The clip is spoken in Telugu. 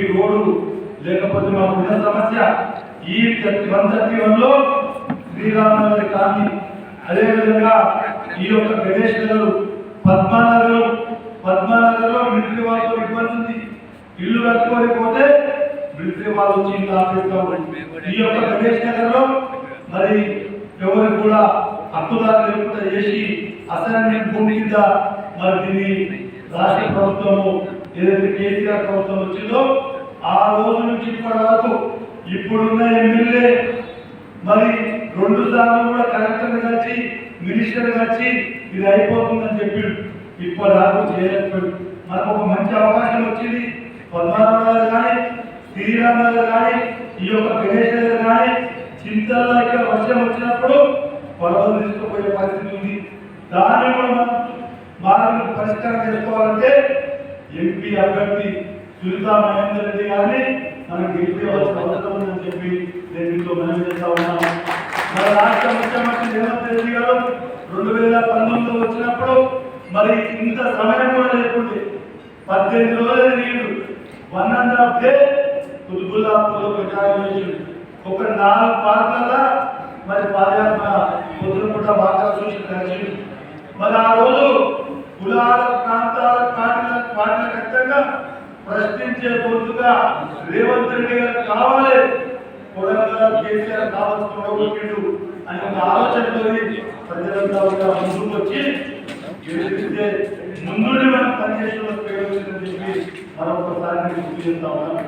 ఎంపీ రోడ్డు లేకపోతే మాకు ఉన్న సమస్య ఈ one thirty one Sriramanagar colony అదేవిధంగా ఈ యొక్క గణేష్ నగర్ పద్మానగర్ పద్మానగర్లో మిలిటరీ వాళ్ళతో ఇబ్బంది ఉంది. ఇల్లు కట్టుకొని పోతే మిలిటరీ వాళ్ళు వచ్చి ఇల్లు ఆపేస్తారు ఈ యొక్క గణేష్ నగర్లో మరి ఎవరికి కూడా హక్కుదారు లేకుండా చేసి అసైన్మెంట్ భూమి కింద మరి దీన్ని రాష్ట్ర ప్రభుత్వము ఏదైతే కేసీఆర్ ప్రభుత్వం వచ్చిందో ఆ రోజు నుంచి ఇప్పటి వరకు ఇప్పుడున్న ఎమ్మెల్యే మరి రెండు సార్లు కూడా కలెక్టర్ కలిసి మినిస్టర్ కలిసి ఇది అయిపోతుందని చెప్పిండు. ఇప్పటి దాకా చేయలేకపోయాడు. మనకు ఒక మంచి అవకాశం వచ్చింది. పద్మారావు గారు కానీ శ్రీరామ్ గారు కానీ ఈ యొక్క గణేష్ గారు కానీ చింతల్లో ఇక్కడ వర్షం వచ్చినప్పుడు పడవలు తీసుకుపోయే పరిస్థితి ఉంది. దాన్ని కూడా మనం మార్గం పరిష్కారం చేసుకోవాలంటే ఎంపీ అభ్యర్థి సునీతా మహేందర్ రెడ్డి గారిని మనం గెలిపేవలసిన అవసరం ఉందని చెప్పి నేను మీతో మనం చేస్తా ఉన్నాను. మన రాష్ట్ర ముఖ్యమంత్రి రేవంత్ రెడ్డి గారు రెండు వేల పంతొమ్మిదిలో వచ్చినప్పుడు మరి ఇంత సమయం కూడా లేకుండే. పద్దెనిమిది రోజులు నీళ్ళు వన్ అండ్ హాఫ్ డే కుతుబుల్లాపూర్లో ప్రచారం చేసిండు. ఒక నాలుగు పార్కుల మరి పాదయాత్ర పొద్దునపూట బాగా చూసి కలిసిండు మరి ఆ ప్రశ్నించే గొంతుగా రేవంత్ రెడ్డి గారు కావాలి. కొడంగల్ కేసీఆర్ కావచ్చు కొడగొట్టిండు అనే ఒక ఆలోచనతోని ప్రజలంతా కూడా ముందుకు వచ్చి గెలిపిస్తే ముందుండి మనం పనిచేసిన ప్రయోజనం చెప్పి మరొకసారి నేను గుర్తు చేస్తా ఉన్నాను.